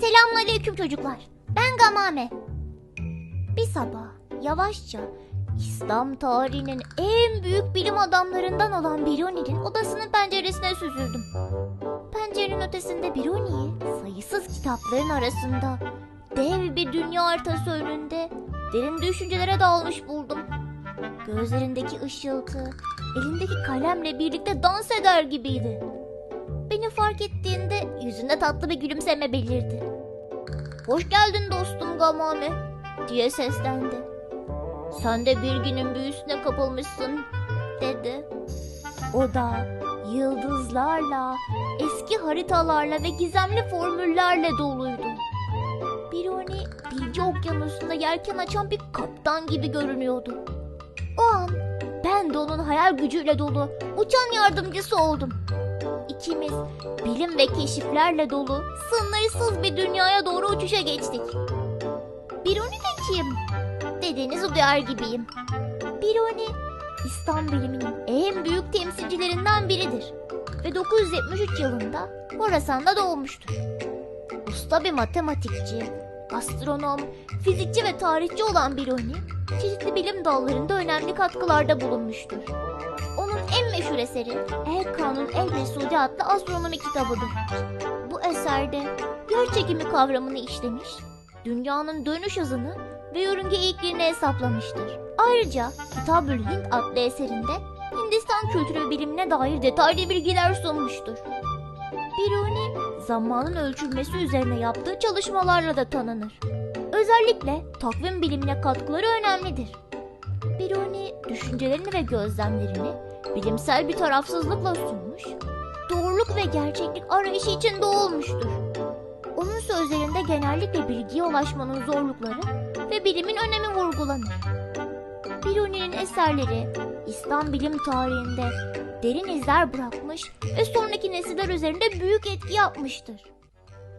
Selamünaleyküm çocuklar. Ben Gamame. Bir sabah yavaşça İslam tarihinin en büyük bilim adamlarından olan Biruni'nin odasının penceresine süzüldüm. Pencerenin ötesinde Biruni'yi sayısız kitapların arasında dev bir dünya haritası önünde derin düşüncelere dalmış buldum. Gözlerindeki ışıltı, elindeki kalemle birlikte dans eder gibiydi. Beni fark ettiğinde yüzünde tatlı bir gülümseme belirdi. Hoş geldin dostum Gamame diye seslendi. Sen de bilginin büyüsüne kapılmışsın dedi. O da yıldızlarla, eski haritalarla ve gizemli formüllerle doluydu. Bironi bilgi okyanusunda yelken açan bir kaptan gibi görünüyordu. O an ben de onun hayal gücüyle dolu uçan yardımcısı oldum. İkimiz bilim ve keşiflerle dolu sınırsız bir dünyaya doğru uçuşa geçtik. Biruni de kim? Dediğinizi duyar gibiyim. Biruni, İslam biliminin en büyük temsilcilerinden biridir. Ve 973 yılında Horasan'da doğmuştur. Usta bir matematikçi, astronom, fizikçi ve tarihçi olan Biruni, çeşitli bilim dallarında önemli katkılarda bulunmuştur. Onun en meşhur eseri El Kanun El Mesudi adlı astronomi kitabıdır. Bu eserde yer çekimi kavramını işlemiş, dünyanın dönüş hızını ve yörünge eğikliğini hesaplamıştır. Ayrıca Kitabül Hint adlı eserinde Hindistan kültürü ve bilimine dair detaylı bilgiler sunmuştur. Biruni zamanın ölçülmesi üzerine yaptığı çalışmalarla da tanınır. Özellikle takvim bilimine katkıları önemlidir. Biruni düşüncelerini ve gözlemlerini bilimsel bir tarafsızlıkla sunmuş, doğruluk ve gerçeklik arayışı içinde olmuştur. Onun sözlerinde genellikle bilgiye ulaşmanın zorlukları ve bilimin önemi vurgulanır. Biruni'nin eserleri İslam bilim tarihinde derin izler bırakmış ve sonraki nesiller üzerinde büyük etki yapmıştır.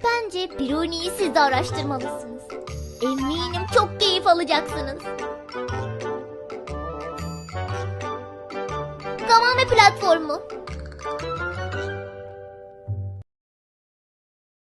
Bence Biruni'yi siz de araştırmalısınız. Eminim çok keyif alacaksınız. Gamame platformu